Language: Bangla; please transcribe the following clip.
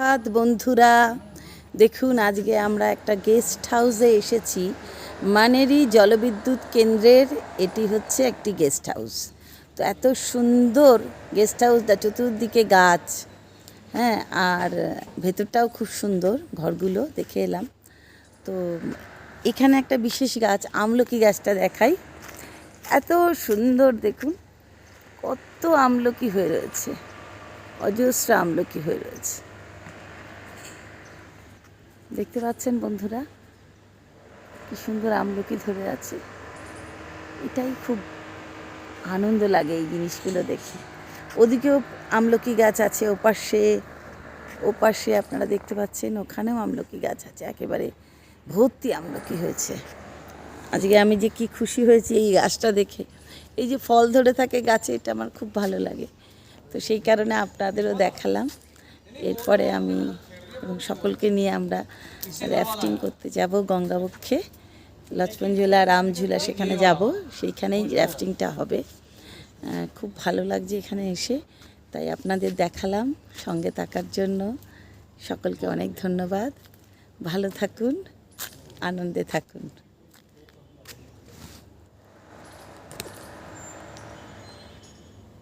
সুপ্রভাত বন্ধুরা, দেখুন আজকে আমরা একটা গেস্ট হাউসে এসেছি। মানেরই জলবিদ্যুৎ কেন্দ্রের, এটি হচ্ছে একটি গেস্ট হাউস তো এত সুন্দর গেস্ট হাউসটা চতুর্দিকে গাছ হ্যাঁ আর ভেতরটাও খুব সুন্দর, ঘরগুলো দেখে এলাম। তো এখানে একটা বিশেষ গাছ, আমলকি গাছটা দেখাই। এত সুন্দর, দেখুন, কত আমলকি হয়ে রয়েছে, অজস্র আমলকি হয়ে রয়েছে। দেখতে পাচ্ছেন বন্ধুরা? কি সুন্দর আমলকি ধরে আছে। এটাই খুব আনন্দ লাগে এই জিনিসগুলো দেখে। ওদিকেও আমলকি গাছ আছে, ওপাশে ওপাশে আপনারা দেখতে পাচ্ছেন, ওখানেও আমলকি গাছ আছে। একেবারে ভর্তি আমলকি হয়েছে। আজকে আমি যে কি খুশি হয়েছি এই গাছটা দেখে। এই যে ফল ধরে থাকে গাছে, এটা আমার খুব ভালো লাগে। তো সেই কারণে আপনাদেরও দেখালাম। এরপরে আমি এবং সকলকে নিয়ে আমরা র্যাফটিং করতে যাব গঙ্গাবক্ষে লক্ষ্মণঝুলা রামঝুলা সেখানে যাব। সেইখানেই র্যাফটিংটা হবে। খুব ভালো লাগছে এখানে এসে। তাই আপনাদের দেখালাম, সঙ্গে থাকার জন্য। সকলকে অনেক ধন্যবাদ। ভালো থাকুন, আনন্দে থাকুন।